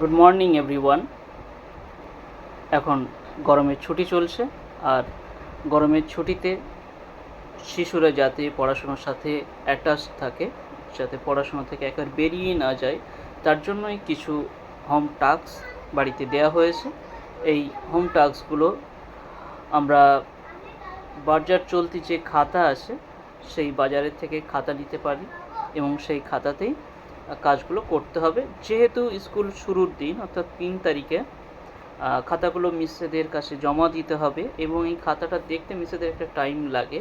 Good morning everyone এখন গরমের ছুটি চলছে, আর গরমের ছুটিতে শিশুরা যাতে পড়াশোনার সাথে অ্যাটাচ থাকে, যাতে পড়াশোনা থেকে একবার বেরিয়ে না যায়, তার জন্যই কিছু হোম টাস্ক বাড়িতে দেওয়া হয়েছে। এই হোম টাস্কগুলো আমরা বাজার চলতি যে খাতা আছে, সেই বাজারের থেকে খাতা নিতে পারি এবং সেই খাতাতেই কাজগুলো করতে হবে। যেহেতু স্কুল শুরুর দিন, অর্থাৎ তিন তারিখে খাতাগুলো মিসেদের কাছে জমা দিতে হবে এবং এই খাতাটা দেখতে মিসেদের একটা টাইম লাগে।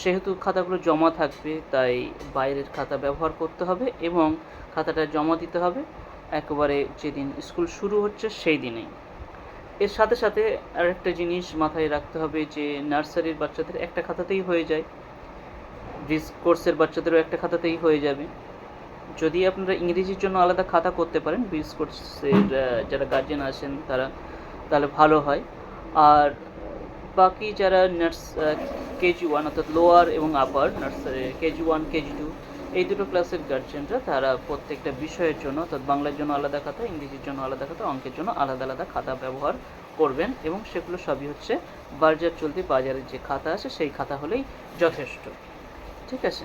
সেহেতু খাতাগুলো জমা থাকবে, তাই বাইরের খাতা ব্যবহার করতে হবে এবং খাতাটা জমা দিতে হবে। একেবারে যেদিন স্কুল শুরু হচ্ছে সেই দিনেই। এর সাথে সাথে আরেকটা জিনিস মাথায় রাখতে হবে যে, নার্সারির বাচ্চাদের একটা খাতাতেই হয়ে যায়। ব্রিজ কোর্সের বাচ্চাদেরও একটা খাতাতেই হয়ে যাবে। যদি আপনারা ইংরেজির জন্য আলাদা খাতা করতে পারেন ব্রিজ কোর্সের যারা গার্জেন আছেন তারা তাহলে ভালো হয়। আর বাকি যারা নার্স কেজি ওয়ান অর্থাৎ লোয়ার এবং upper nursery KG one KG two এই দুটো ক্লাসের গার্জেনরা তারা প্রত্যেকটা বিষয়ের জন্য, অর্থাৎ বাংলার জন্য আলাদা খাতা, ইংরেজির জন্য আলাদা খাতা, অঙ্কের জন্য আলাদা আলাদা খাতা ব্যবহার করবেন এবং সেগুলো সবই হচ্ছে বাজার চলতি বাজারের যে খাতা আছে, সেই খাতা হলেই যথেষ্ট। ঠিক আছে?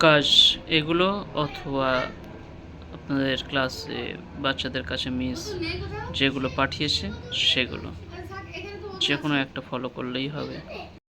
কাজ এগুলো অথবা আপনাদের ক্লাসে বাচ্চাদের কাছে মিস যেগুলো পাঠিয়েছে সেগুলো। যে কোনো একটা ফলো করলেই হবে।